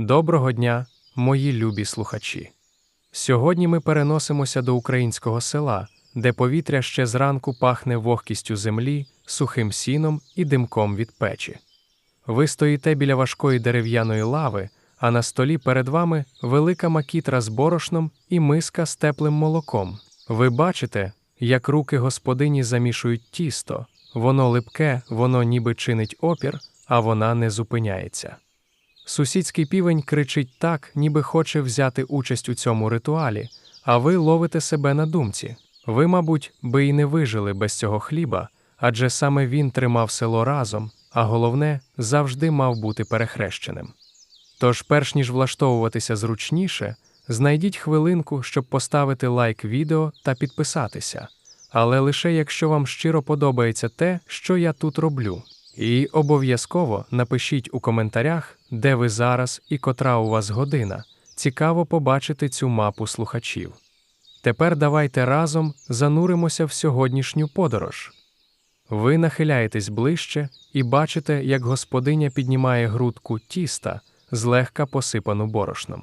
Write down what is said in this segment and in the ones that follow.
Доброго дня, мої любі слухачі. Сьогодні ми переносимося до українського села, де повітря ще зранку пахне вогкістю землі, сухим сіном і димком від печі. Ви стоїте біля важкої дерев'яної лави, а на столі перед вами велика макітра з борошном і миска з теплим молоком. Ви бачите, як руки господині замішують тісто, воно липке, воно ніби чинить опір, а вона не зупиняється. Сусідський півень кричить так, ніби хоче взяти участь у цьому ритуалі, а ви ловите себе на думці. Ви, мабуть, би і не вижили без цього хліба, адже саме він тримав село разом, а головне, завжди мав бути перехрещеним. Тож, перш ніж влаштовуватися зручніше, знайдіть хвилинку, щоб поставити лайк відео та підписатися, але лише якщо вам щиро подобається те, що я тут роблю. І обов'язково напишіть у коментарях, де ви зараз і котра у вас година. Цікаво побачити цю мапу слухачів. Тепер давайте разом зануримося в сьогоднішню подорож. Ви нахиляєтесь ближче і бачите, як господиня піднімає грудку тіста, злегка посипану борошном.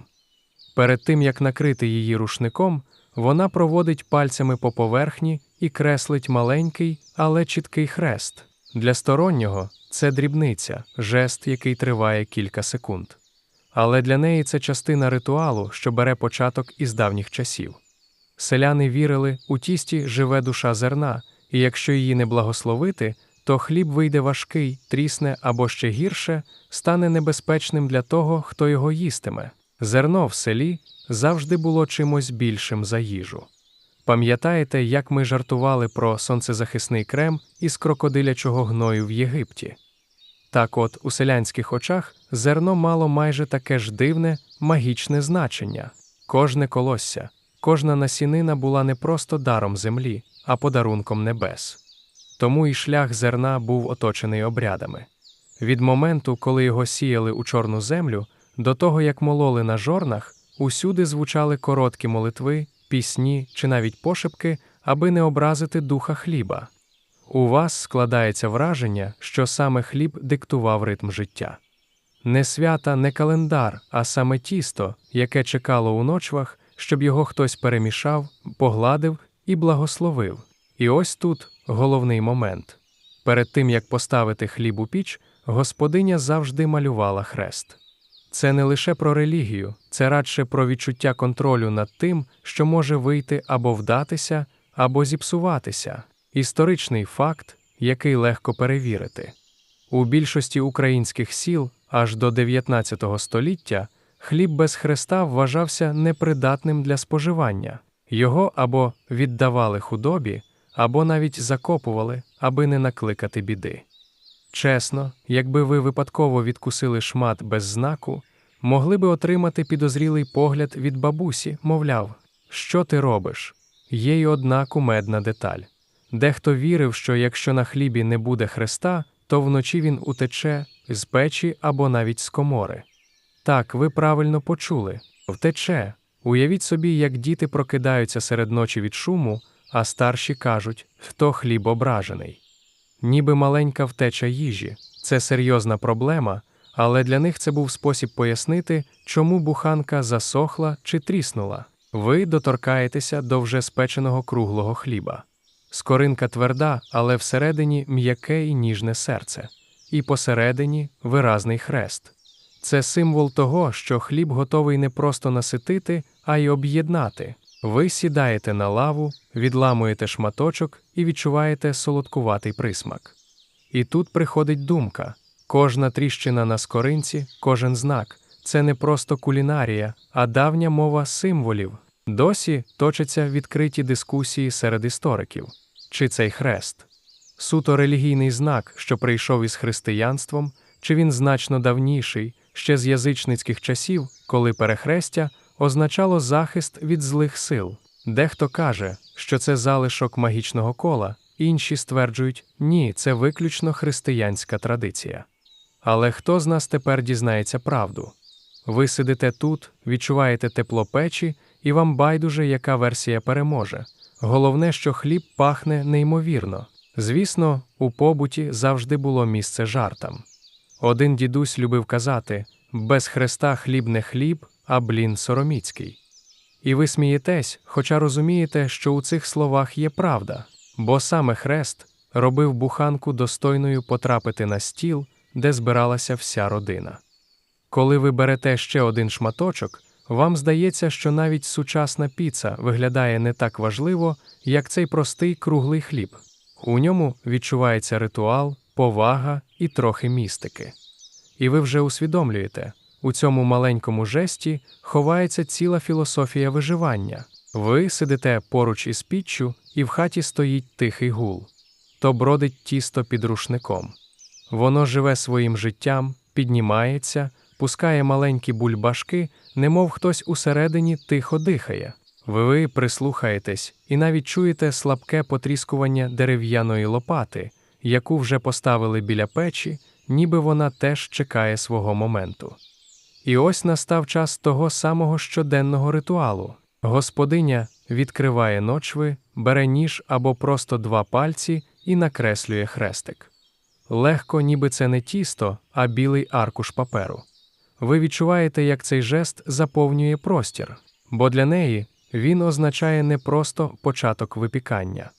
Перед тим як накрити її рушником, вона проводить пальцями по поверхні і креслить маленький, але чіткий хрест. Для стороннього це дрібниця, жест, який триває кілька секунд. Але для неї це частина ритуалу, що бере початок із давніх часів. Селяни вірили, у тісті живе душа зерна, і якщо її не благословити, то хліб вийде важкий, трісне або ще гірше, стане небезпечним для того, хто його їстиме. Зерно в селі завжди було чимось більшим за їжу. Пам'ятаєте, як ми жартували про сонцезахисний крем із крокодилячого гною в Єгипті? Так от, у селянських очах зерно мало майже таке ж дивне, магічне значення. Кожне колосся, кожна насінина була не просто даром землі, а подарунком небес. Тому і шлях зерна був оточений обрядами. Від моменту, коли його сіяли у чорну землю, до того як мололи на жорнах, усюди звучали короткі молитви, пісні чи навіть пошепки, аби не образити духа хліба. У вас складається враження, що саме хліб диктував ритм життя. Не свята, не календар, а саме тісто, яке чекало у ночвах, щоб його хтось перемішав, погладив і благословив. І ось тут головний момент. Перед тим як поставити хліб у піч, господиня завжди малювала хрест. Це не лише про релігію, це радше про відчуття контролю над тим, що може вийти або вдатися, або зіпсуватися. Історичний факт, який легко перевірити. У більшості українських сіл аж до 19 століття хліб без хреста вважався непридатним для споживання, його або віддавали худобі, або навіть закопували, аби не накликати біди. Чесно, якби ви випадково відкусили шмат без знаку, могли би отримати підозрілий погляд від бабусі, мовляв, що ти робиш? Є й одна кумедна деталь. Дехто вірив, що якщо на хлібі не буде хреста, то вночі він утече з печі або навіть з комори. Так, ви правильно почули втече. Уявіть собі, як діти прокидаються серед ночі від шуму, а старші кажуть, хто хліб ображений. Ніби маленька втеча їжі, це серйозна проблема, але для них це був спосіб пояснити, чому буханка засохла чи тріснула. Ви доторкаєтеся до вже спеченого круглого хліба. Скоринка тверда, але всередині м'яке і ніжне серце, і посередині виразний хрест. Це символ того, що хліб готовий не просто наситити, а й об'єднати. Ви сідаєте на лаву, відламуєте шматочок і відчуваєте солодкуватий присмак. І тут приходить думка кожна тріщина на скоринці, кожен знак це не просто кулінарія, а давня мова символів. Досі точаться відкриті дискусії серед істориків. Чи цей хрест? Суто релігійний знак, що прийшов із християнством, чи він значно давніший, ще з язичницьких часів, коли перехрестя означало захист від злих сил. Дехто каже, що це залишок магічного кола, інші стверджують, ні, це виключно християнська традиція. Але хто з нас тепер дізнається правду? Ви сидите тут, відчуваєте тепло печі, і вам байдуже, яка версія переможе. Головне, що хліб пахне неймовірно. Звісно, у побуті завжди було місце жартам. Один дідусь любив казати без хреста хліб не хліб, а блін сороміцький. І ви смієтесь, хоча розумієте, що у цих словах є правда, бо саме хрест робив буханку достойною потрапити на стіл, де збиралася вся родина. Коли ви берете ще один шматочок, вам здається, що навіть сучасна піца виглядає не так важливо, як цей простий круглий хліб. У ньому відчувається ритуал, повага і трохи містики. І ви вже усвідомлюєте, у цьому маленькому жесті ховається ціла філософія виживання. Ви сидите поруч із піччю, і в хаті стоїть тихий гул. То бродить тісто під рушником. Воно живе своїм життям, піднімається, пускає маленькі бульбашки, немов хтось усередині тихо дихає. Ви прислухаєтесь і навіть чуєте слабке потріскування дерев'яної лопати, яку вже поставили біля печі, ніби вона теж чекає свого моменту. І ось настав час того самого щоденного ритуалу. Господиня відкриває ночви, бере ніж або просто два пальці і накреслює хрестик. Легко, ніби це не тісто, а білий аркуш паперу. Ви відчуваєте, як цей жест заповнює простір, бо для неї він означає не просто початок випікання.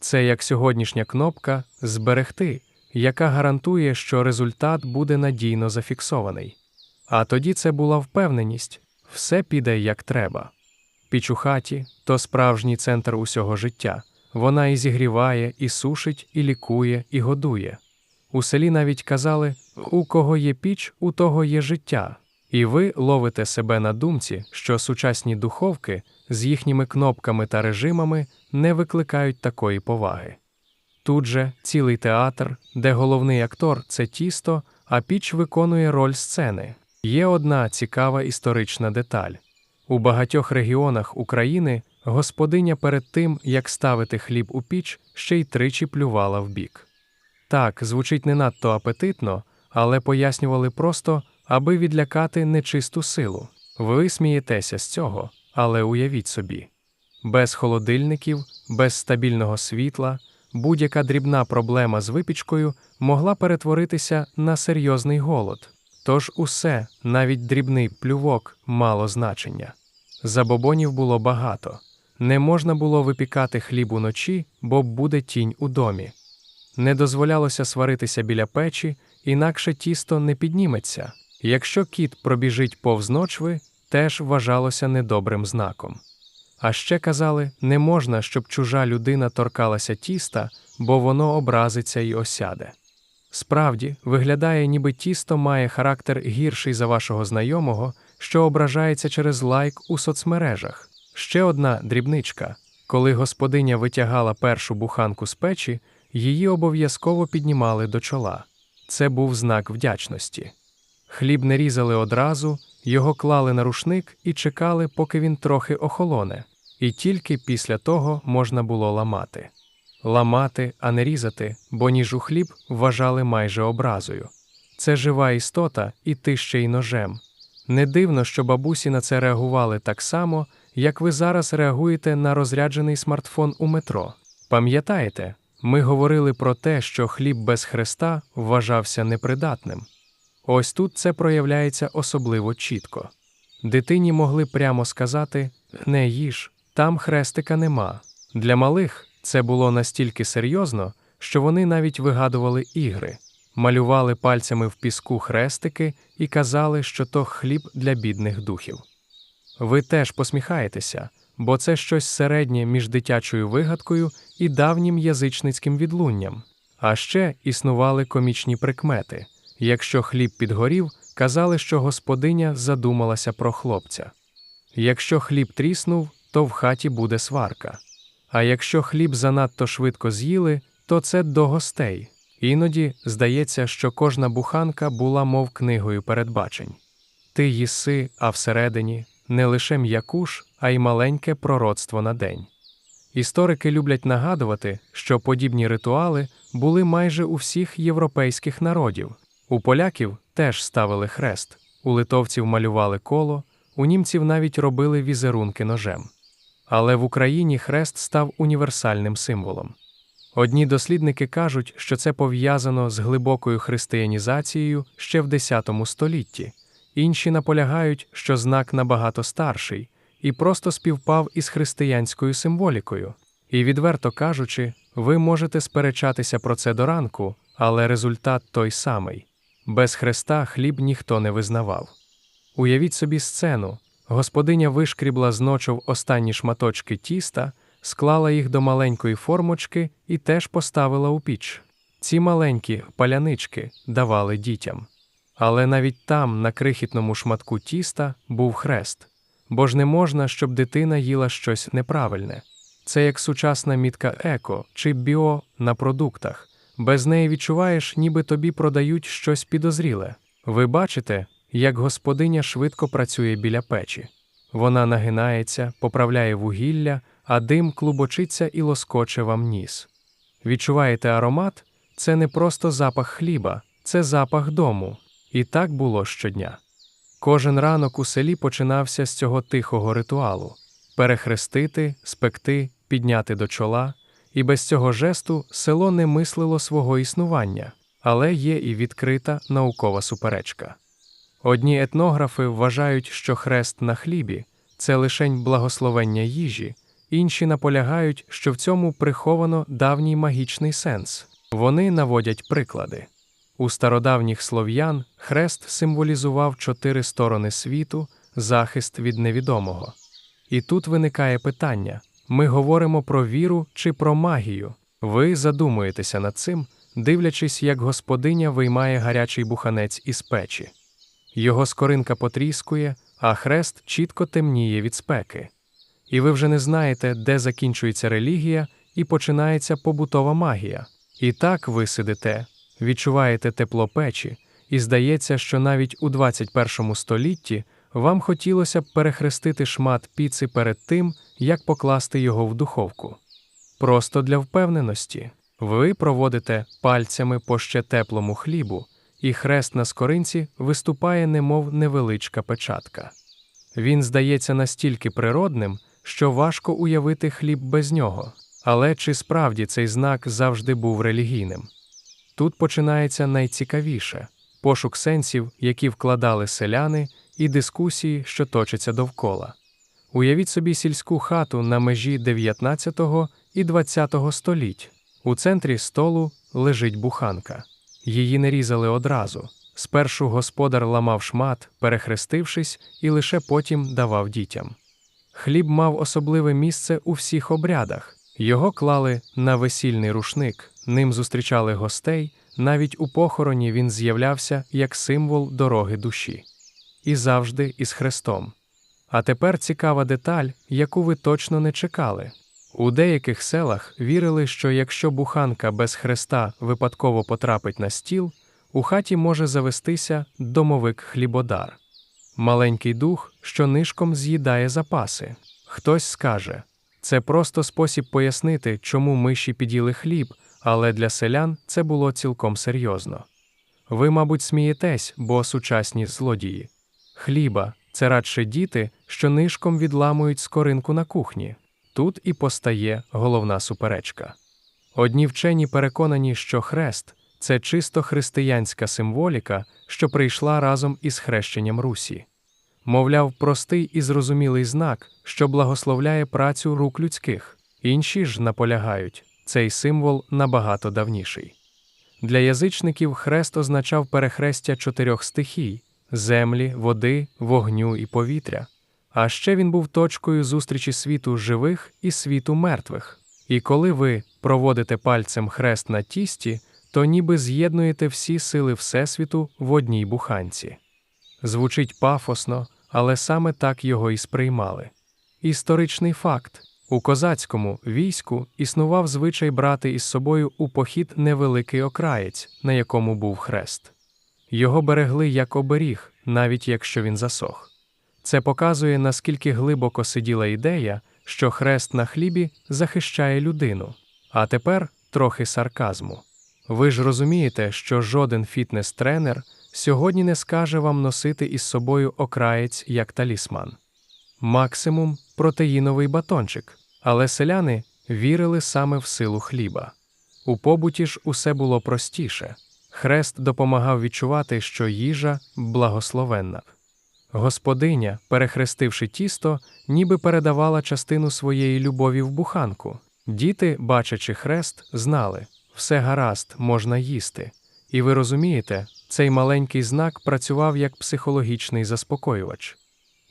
Це як сьогоднішня кнопка Зберегти, яка гарантує, що результат буде надійно зафіксований. А тоді це була впевненість все піде як треба. Піч у хаті то справжній центр усього життя. Вона і зігріває, і сушить, і лікує, і годує. У селі навіть казали у кого є піч, у того є життя. І ви ловите себе на думці, що сучасні духовки з їхніми кнопками та режимами не викликають такої поваги. Тут же цілий театр, де головний актор це тісто, а піч виконує роль сцени. Є одна цікава історична деталь. У багатьох регіонах України господиня перед тим, як ставити хліб у піч, ще й тричі плювала в бік. Так, звучить не надто апетитно, але пояснювали просто, аби відлякати нечисту силу. Ви смієтеся з цього, але уявіть собі. Без холодильників, без стабільного світла, будь-яка дрібна проблема з випічкою могла перетворитися на серйозний голод. Тож усе, навіть дрібний плювок, мало значення. Забобонів було багато. Не можна було випікати хліб уночі, бо буде тінь у домі. Не дозволялося сваритися біля печі, інакше тісто не підніметься. Якщо кіт пробіжить повз ночви, теж вважалося недобрим знаком. А ще казали, не можна, щоб чужа людина торкалася тіста, бо воно образиться і осяде. Справді, виглядає, ніби тісто має характер гірший за вашого знайомого, що ображається через лайк у соцмережах. Ще одна дрібничка коли господиня витягала першу буханку з печі, її обов'язково піднімали до чола. Це був знак вдячності. Хліб не різали одразу, його клали на рушник і чекали, поки він трохи охолоне, і тільки після того можна було ламати. Ламати, а не різати, бо ніж у хліб вважали майже образою. Це жива істота, і ти ще й ножем. Не дивно, що бабусі на це реагували так само, як ви зараз реагуєте на розряджений смартфон у метро. Пам'ятаєте, ми говорили про те, що хліб без хреста вважався непридатним. Ось тут це проявляється особливо чітко. Дитині могли прямо сказати не їж, там хрестика нема. Для малих це було настільки серйозно, що вони навіть вигадували ігри, малювали пальцями в піску хрестики і казали, що то хліб для бідних духів. Ви теж посміхаєтеся, бо це щось середнє між дитячою вигадкою і давнім язичницьким відлунням. А ще існували комічні прикмети якщо хліб підгорів, казали, що господиня задумалася про хлопця. Якщо хліб тріснув, то в хаті буде сварка. А якщо хліб занадто швидко з'їли, то це до гостей. Іноді здається, що кожна буханка була, мов книгою передбачень. Ти їси, а всередині не лише м'якуш, а й маленьке пророцтво на день. Історики люблять нагадувати, що подібні ритуали були майже у всіх європейських народів. У поляків теж ставили хрест, у литовців малювали коло, у німців навіть робили візерунки ножем. Але в Україні хрест став універсальним символом. Одні дослідники кажуть, що це пов'язано з глибокою християнізацією ще в X столітті, інші наполягають, що знак набагато старший і просто співпав із християнською символікою. І, відверто кажучи, ви можете сперечатися про це до ранку, але результат той самий без хреста хліб ніхто не визнавав. Уявіть собі сцену господиня вишкрібла з ночов останні шматочки тіста, склала їх до маленької формочки і теж поставила у піч. Ці маленькі палянички давали дітям. Але навіть там, на крихітному шматку тіста, був хрест, бо ж не можна, щоб дитина їла щось неправильне. Це як сучасна мітка еко чи біо на продуктах. Без неї відчуваєш, ніби тобі продають щось підозріле. Ви бачите, як господиня швидко працює біля печі. Вона нагинається, поправляє вугілля, а дим клубочиться і лоскоче вам ніс. Відчуваєте аромат? Це не просто запах хліба, це запах дому. І так було щодня. Кожен ранок у селі починався з цього тихого ритуалу перехрестити, спекти, підняти до чола, і без цього жесту село не мислило свого існування, але є і відкрита наукова суперечка. Одні етнографи вважають, що хрест на хлібі це лишень благословення їжі, інші наполягають, що в цьому приховано давній магічний сенс. Вони наводять приклади. У стародавніх слов'ян хрест символізував чотири сторони світу, захист від невідомого. І тут виникає питання: ми говоримо про віру чи про магію? Ви задумуєтеся над цим, дивлячись, як господиня виймає гарячий буханець із печі. Його скоринка потріскує, а хрест чітко темніє від спеки. І ви вже не знаєте, де закінчується релігія і починається побутова магія. І так ви сидите, відчуваєте тепло печі, і здається, що навіть у 21 столітті вам хотілося б перехрестити шмат піци перед тим, як покласти його в духовку. Просто для впевненості ви проводите пальцями по ще теплому хлібу, і хрест на скоринці виступає, немов невеличка печатка. Він здається настільки природним, що важко уявити хліб без нього. Але чи справді цей знак завжди був релігійним? Тут починається найцікавіше пошук сенсів, які вкладали селяни, і дискусії, що точаться довкола. Уявіть собі сільську хату на межі 19 і 20 століть. У центрі столу лежить буханка. Її не різали одразу. Спершу господар ламав шмат, перехрестившись, і лише потім давав дітям. Хліб мав особливе місце у всіх обрядах. Його клали на весільний рушник, ним зустрічали гостей, навіть у похороні він з'являвся як символ дороги душі. І завжди із хрестом. А тепер цікава деталь, яку ви точно не чекали. У деяких селах вірили, що якщо буханка без хреста випадково потрапить на стіл, у хаті може завестися домовик хлібодар, маленький дух, що нишком з'їдає запаси. Хтось скаже це просто спосіб пояснити, чому миші піділи хліб, але для селян це було цілком серйозно. Ви, мабуть, смієтесь, бо сучасні злодії. Хліба це радше діти, що нишком відламують скоринку на кухні. Тут і постає головна суперечка. Одні вчені переконані, що хрест це чисто християнська символіка, що прийшла разом із хрещенням Русі. Мовляв, простий і зрозумілий знак, що благословляє працю рук людських. Інші ж наполягають, цей символ набагато давніший. Для язичників хрест означав перехрестя чотирьох стихій землі, води, вогню і повітря. А ще він був точкою зустрічі світу живих і світу мертвих. І коли ви проводите пальцем хрест на тісті, то ніби з'єднуєте всі сили Всесвіту в одній буханці. Звучить пафосно, але саме так його і сприймали. Історичний факт у козацькому війську існував звичай брати із собою у похід невеликий окраєць, на якому був хрест. Його берегли як оберіг, навіть якщо він засох. Це показує, наскільки глибоко сиділа ідея, що хрест на хлібі захищає людину. А тепер трохи сарказму. Ви ж розумієте, що жоден фітнес-тренер сьогодні не скаже вам носити із собою окраєць як талісман. Максимум протеїновий батончик, але селяни вірили саме в силу хліба. У побуті ж усе було простіше. Хрест допомагав відчувати, що їжа благословенна. Господиня, перехрестивши тісто, ніби передавала частину своєї любові в буханку. Діти, бачачи хрест, знали все гаразд, можна їсти. І ви розумієте, цей маленький знак працював як психологічний заспокоювач.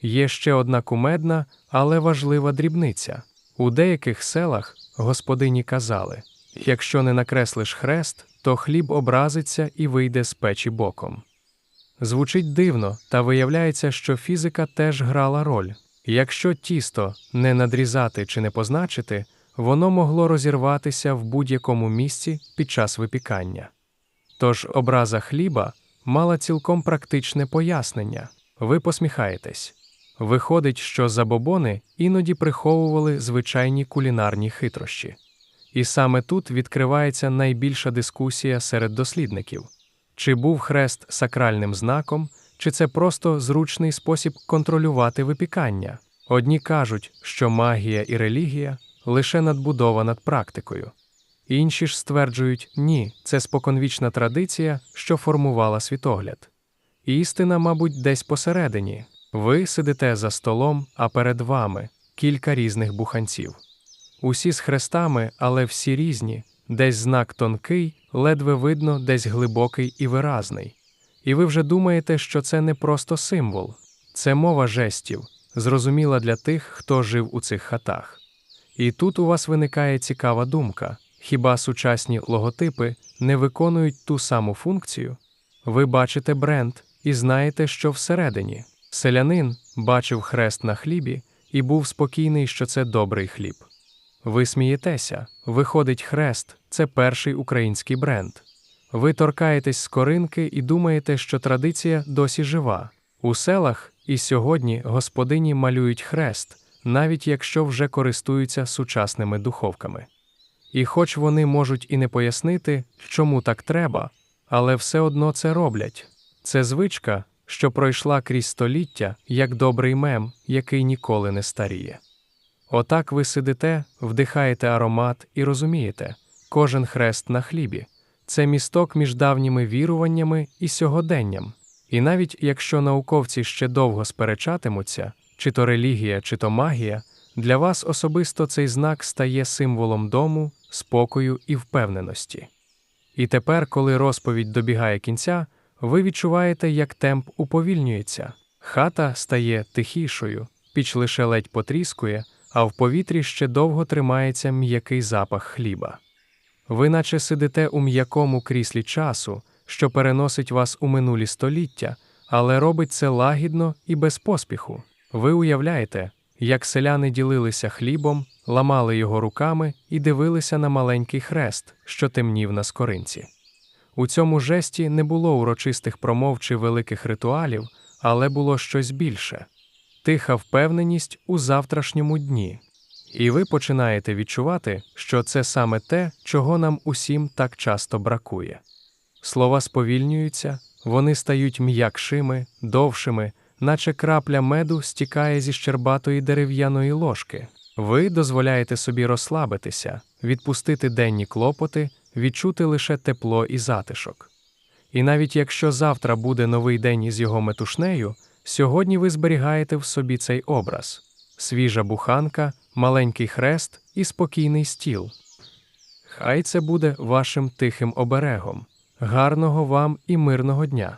Є ще одна кумедна, але важлива дрібниця. У деяких селах господині казали якщо не накреслиш хрест, то хліб образиться і вийде з печі боком. Звучить дивно, та виявляється, що фізика теж грала роль. Якщо тісто не надрізати чи не позначити, воно могло розірватися в будь-якому місці під час випікання. Тож образа хліба мала цілком практичне пояснення. Ви посміхаєтесь. Виходить, що забобони іноді приховували звичайні кулінарні хитрощі. І саме тут відкривається найбільша дискусія серед дослідників. Чи був хрест сакральним знаком, чи це просто зручний спосіб контролювати випікання? Одні кажуть, що магія і релігія лише надбудова над практикою. Інші ж стверджують, ні, це споконвічна традиція, що формувала світогляд. Істина, мабуть, десь посередині. Ви сидите за столом, а перед вами кілька різних буханців. Усі з хрестами, але всі різні, десь знак тонкий, ледве видно, десь глибокий і виразний. І ви вже думаєте, що це не просто символ, це мова жестів, зрозуміла для тих, хто жив у цих хатах. І тут у вас виникає цікава думка хіба сучасні логотипи не виконують ту саму функцію? Ви бачите бренд і знаєте, що всередині. Селянин бачив хрест на хлібі і був спокійний, що це добрий хліб. Ви смієтеся, виходить хрест це перший український бренд. Ви торкаєтесь з коринки і думаєте, що традиція досі жива. У селах і сьогодні господині малюють хрест, навіть якщо вже користуються сучасними духовками. І хоч вони можуть і не пояснити, чому так треба, але все одно це роблять. Це звичка, що пройшла крізь століття, як добрий мем, який ніколи не старіє. Отак ви сидите, вдихаєте аромат і розумієте, кожен хрест на хлібі це місток між давніми віруваннями і сьогоденням. І навіть якщо науковці ще довго сперечатимуться, чи то релігія, чи то магія, для вас особисто цей знак стає символом дому, спокою і впевненості. І тепер, коли розповідь добігає кінця, ви відчуваєте, як темп уповільнюється, хата стає тихішою, піч лише ледь потріскує, а в повітрі ще довго тримається м'який запах хліба. Ви наче сидите у м'якому кріслі часу, що переносить вас у минулі століття, але робить це лагідно і без поспіху. Ви уявляєте, як селяни ділилися хлібом, ламали його руками і дивилися на маленький хрест, що темнів на скоринці. У цьому жесті не було урочистих промов чи великих ритуалів, але було щось більше тиха впевненість у завтрашньому дні. І ви починаєте відчувати, що це саме те, чого нам усім так часто бракує. Слова сповільнюються, вони стають м'якшими, довшими, наче крапля меду стікає зі щербатої дерев'яної ложки. Ви дозволяєте собі розслабитися, відпустити денні клопоти, відчути лише тепло і затишок. І навіть якщо завтра буде новий день із його метушнею, сьогодні ви зберігаєте в собі цей образ свіжа буханка, маленький хрест і спокійний стіл. Хай це буде вашим тихим оберегом, гарного вам і мирного дня!